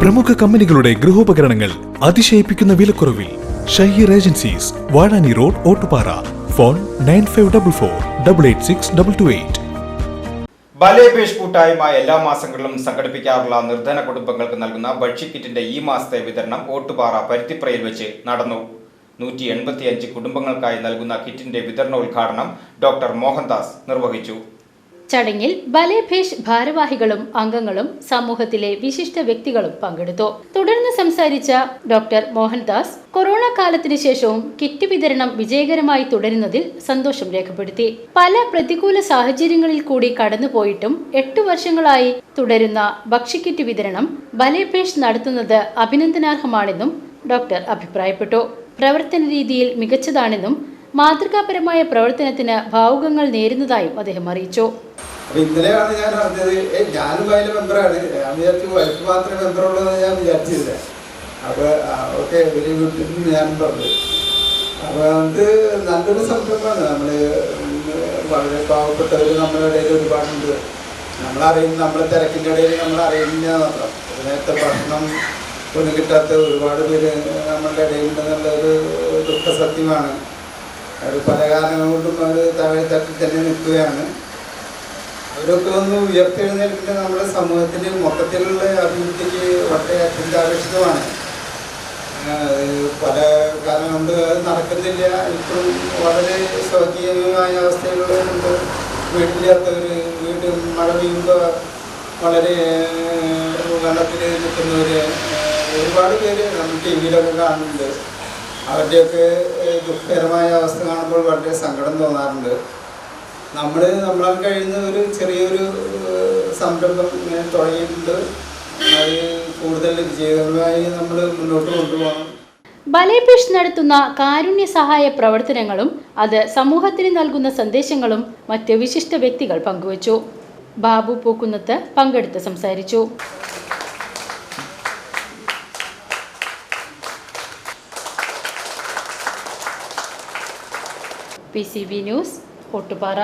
പ്രമുഖ കമ്പനികളുടെ ഗൃഹോപകരണങ്ങൾ അതിശയിപ്പിക്കുന്ന വിലക്കുറവിൽ Shaheer agencies Vazhani road Ottupara. Phone nine five double four double eight six double two eight. ബലേപേഷ് കൂട്ടായ്മ എല്ലാ മാസങ്ങളിലും സംഘടിപ്പിക്കാറുള്ള നിർധന കുടുംബങ്ങൾക്ക് നൽകുന്ന ഭക്ഷ്യക്കിറ്റിന്റെ ഈ മാസത്തെ വിതരണം ഓട്ടുപാറ പരുത്തിപ്രയിൽ വെച്ച് നടന്നു. നൂറ്റി എൺപത്തിയഞ്ച് കുടുംബങ്ങൾക്കായി നൽകുന്ന കിറ്റിന്റെ വിതരണോദ്ഘാടനം ഡോക്ടർ മോഹൻദാസ് നിർവഹിച്ചു. ചടങ്ങിൽ ബലേഭേഷ് ഭാരവാഹികളും അംഗങ്ങളും സമൂഹത്തിലെ വിശിഷ്ട വ്യക്തികളും പങ്കെടുത്തു. തുടർന്ന് സംസാരിച്ച ഡോക്ടർ മോഹൻദാസ് കൊറോണ കാലത്തിന് ശേഷവും കിറ്റ് വിതരണം വിജയകരമായി തുടരുന്നതിൽ സന്തോഷം രേഖപ്പെടുത്തി. പല പ്രതികൂല സാഹചര്യങ്ങളിൽ കൂടി കടന്നുപോയിട്ടും എട്ടു വർഷങ്ങളായി തുടരുന്ന ഭക്ഷ്യക്കിറ്റ് വിതരണം ബലേഭേഷ് നടത്തുന്നത് അഭിനന്ദനാർഹമാണെന്നും ഡോക്ടർ അഭിപ്രായപ്പെട്ടു. പ്രവർത്തന രീതിയിൽ മികച്ചതാണെന്നും മാതൃകാപരമായ പ്രവർത്തനത്തിന് ഭാവുകങ്ങൾ നേരുന്നതായും അദ്ദേഹം അറിയിച്ചു. ഇന്നലെയാണ് ഞാൻ അറിഞ്ഞത് ഞാനും അതിലെ മെമ്പറാണ് ഞാൻ വിചാരിച്ചു വൈഫ് മാത്രമേ മെമ്പറുള്ളൂ എന്ന് ഞാൻ വിചാരിച്ചില്ല. അപ്പൊ ഓക്കെ വലിയ വീട്ടിൽ നിന്ന് ഞാൻ പറഞ്ഞു. അപ്പൊ അത് നല്ലൊരു സംരംഭമാണ്. നമ്മൾ വളരെ പാവപ്പെട്ടവർ നമ്മുടെ ഇടയിൽ ഒരുപാടുണ്ട്. നമ്മളറിയുന്ന നമ്മളെ തിരക്കിന്റെ ഇടയിൽ നമ്മൾ അറിയുന്ന നേരത്തെ ഭക്ഷണം ഒന്നും കിട്ടാത്ത ഒരുപാട് പേര് നമ്മളുടെ ഇടയിലുണ്ടെന്നുള്ള ഒരു ദുഃഖസത്യമാണ്. അവർ പല കാരണങ്ങൾ കൊണ്ടും അവർ താഴെ തട്ടിൽ തന്നെ നിൽക്കുകയാണ്. അവരൊക്കെ ഒന്ന് ഉയർത്തെഴുന്നേൽക്കുന്ന നമ്മുടെ സമൂഹത്തിന് മൊത്തത്തിലുള്ള അഭിവൃദ്ധിക്ക് വളരെ അത്യന്താപേക്ഷിതമാണ്. പല കാലം കൊണ്ട് നടക്കുന്നില്ല. ഇപ്പോഴും വളരെ ശോചനീയമായ അവസ്ഥയിലുള്ളവരുണ്ട് വീട്ടിലാത്തവർ വീട് മഴ പെയ്യുമ്പോൾ വളരെ വെള്ളത്തിൽ നിൽക്കുന്നവർ ഒരുപാട് പേര് നമ്മൾ ടി വിയിലൊക്കെ കാണുന്നുണ്ട്. അവരുടെയൊക്കെ ദുഃഖകരമായ അവസ്ഥ കാണുമ്പോൾ വളരെ സങ്കടം തോന്നാറുണ്ട്. നമ്മൾ നമ്മളാൽ കഴിയുന്ന ഒരു ചെറിയൊരു സംരംഭം ഇങ്ങനെ തുടങ്ങിയിട്ടുണ്ട്. അത് കൂടുതൽ വിജയകരമായി നമ്മൾ മുന്നോട്ട് കൊണ്ടുപോകണം. ബലേപേഷ് നടത്തുന്ന കാരുണ്യ സഹായ പ്രവർത്തനങ്ങളും അത് സമൂഹത്തിന് നൽകുന്ന സന്ദേശങ്ങളും മറ്റ് വിശിഷ്ട വ്യക്തികൾ പങ്കുവച്ചു. ബാബു പൂക്കുന്നത്ത് പങ്കെടുത്ത് സംസാരിച്ചു. P C B news Ottupara